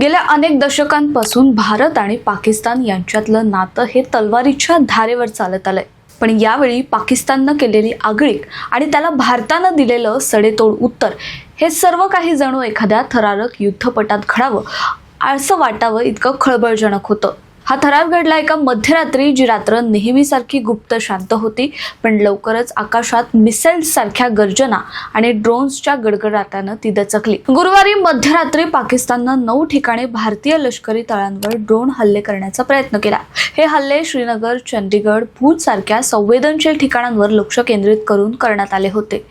गेल्या अनेक दशकांपासून भारत आणि पाकिस्तान यांच्यातलं नातं हे तलवारीच्या धारेवर चालत आलंय. पण यावेळी पाकिस्ताननं केलेली आगळीक आणि त्याला भारतानं दिलेलं सडेतोड उत्तर हे सर्व काही जणू एखाद्या थरारक युद्धपटात घडावं असं वाटावं इतकं खळबळजनक होतं. हा थरार घडला एका मध्यरात्री जी रात्र नेहमीसारखी गुप्त शांत होती पण लवकरच आकाशात मिसाईल्स सारख्या गर्जना आणि ड्रोन्सच्या गडगडाटानं ती दचकली. गुरुवारी मध्यरात्री पाकिस्ताननं नऊ ठिकाणी भारतीय लष्करी तळांवर ड्रोन हल्ले करण्याचा प्रयत्न केला. हे हल्ले श्रीनगर चंदीगड भूज सारख्या संवेदनशील ठिकाणांवर लक्ष केंद्रित करून करण्यात आले होते.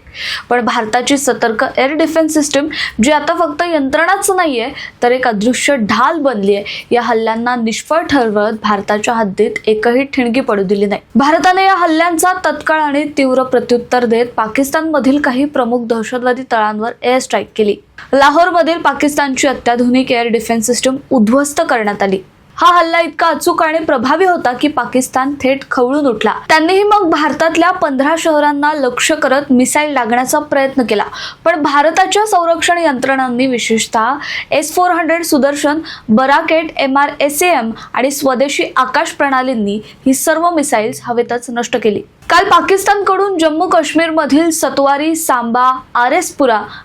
पण भारताची सतर्क एअर डिफेन्स सिस्टीम जी आता फक्त यंत्रणाच नाहीये तर एक अदृश्य ढाल बनली आहे या हल्ल्यांना निष्फळ ठरवत भारताच्या हद्दीत एकही ठिणगी पडू दिली नाही. भारताने या हल्ल्यांचा तत्काळ आणि तीव्र प्रत्युत्तर देत पाकिस्तानमधील काही प्रमुख दहशतवादी तळांवर एअर स्ट्राईक केली. लाहोरमधील पाकिस्तानची अत्याधुनिक एअर डिफेन्स सिस्टीम उद्ध्वस्त करण्यात आली. हा हल्ला इतका अचूक आणि प्रभावी होता की पाकिस्तान थेट खवळून उठला. त्यांनीही मग भारतातल्या पंधरा शहरांना लक्ष करत मिसाईल लागण्याचा प्रयत्न केला. पण भारताच्या संरक्षण यंत्रणांनी विशेषतः S four hundred Sudarshan Barak eight M R S M आणि स्वदेशी आकाश प्रणालींनी ही सर्व मिसाईल्स हवेतच नष्ट केली. काल पाकिस्तानकडून जम्मू काश्मीरमधील सतवारी सांबा आर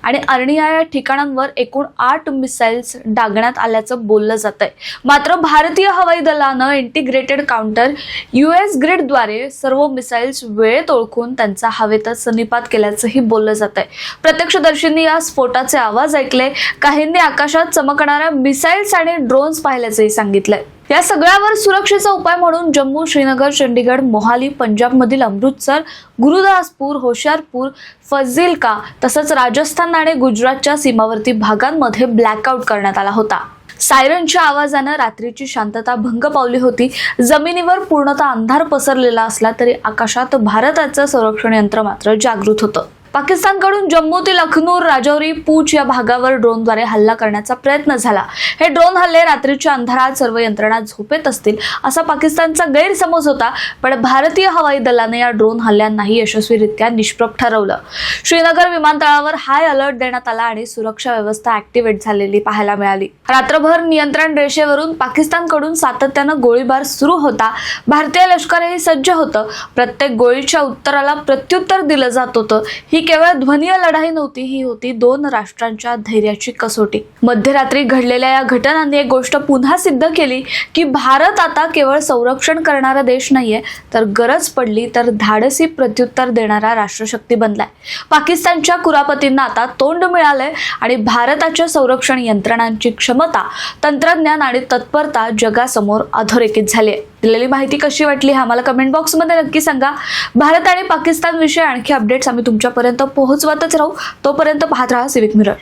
आणि अर्निया या ठिकाणांवर एकूण आठ मिसाईल्स डागण्यात आल्याचं बोललं जात आहे मात्र भारतीय हवाई दलानं इंटिग्रेटेड काउंटर यू एस ग्रिडद्वारे सर्व मिसाईल्स वेळेत ओळखून त्यांचा हवेतच निपात केल्याचंही बोललं जात आहे प्रत्यक्षदर्शींनी या स्फोटाचे आवाज ऐकले. काहींनी आकाशात चमकणाऱ्या मिसाईल्स आणि ड्रोन्स पाहिल्याचंही सांगितलंय. या सगळ्यावर सुरक्षेचा उपाय म्हणून जम्मू श्रीनगर चंडीगड मोहाली पंजाबमधील अमृतसर गुरुदासपूर होशियारपूर फजिल्का तसंच राजस्थान आणि गुजरातच्या सीमावर्ती भागांमध्ये ब्लॅकआउट करण्यात आला होता. सायरनच्या आवाजानं रात्रीची शांतता भंग पावली होती. जमिनीवर पूर्णतः अंधार पसरलेला असला तरी आकाशात भारताचं संरक्षण यंत्र मात्र जागृत होतं. पाकिस्तानकडून जम्मूतील अखनूर राजौरी पूछ या भागावर ड्रोनद्वारे हल्ला करण्याचा प्रयत्न झाला. हे ड्रोन हल्ले रात्रीच्या अंधारात सर्व यंत्रणा झोपेत असतील असा पाकिस्तानचा गैरसमज होता पण भारतीय हवाई दलाने या ड्रोन हल्ल्यांनाही यशस्वीरित्या निष्प्रभ ठरवलं. श्रीनगर विमानतळावर हाय अलर्ट देण्यात आला आणि सुरक्षा व्यवस्था ऍक्टिव्हेट झालेली पाहायला मिळाली. रात्रभर नियंत्रण रेषेवरून पाकिस्तानकडून सातत्यानं गोळीबार सुरू होता. भारतीय लष्करही सज्ज होतं. प्रत्येक गोळीच्या उत्तराला प्रत्युत्तर दिलं जात होतं. ही ही केवळ ध्वनीय लढाई नव्हती ही होती दोन राष्ट्रांच्या धैर्याची कसोटी. मध्यरात्री घडलेल्या या घटनांनी एक गोष्ट पुन्हा सिद्ध केली की भारत आता केवळ संरक्षण करणारा देश नाहीये तर गरज पडली तर धाडसी प्रत्युत्तर देणारा राष्ट्रशक्ती बनलाय. पाकिस्तानच्या कुरापतींना आता तोंड मिळालंय आणि भारताच्या संरक्षण यंत्रणांची क्षमता तंत्रज्ञान आणि तत्परता जगासमोर अधोरेखित झाली आहे दिलेली माहिती कशी वाटली हे आम्हाला कमेंट बॉक्समध्ये नक्की सांगा. भारत आणि पाकिस्तान विषयी आणखी अपडेट्स आम्ही तुमच्यापर्यंत पोहोचवतच राहू. तोपर्यंत पाहत राहा सिविक मिरर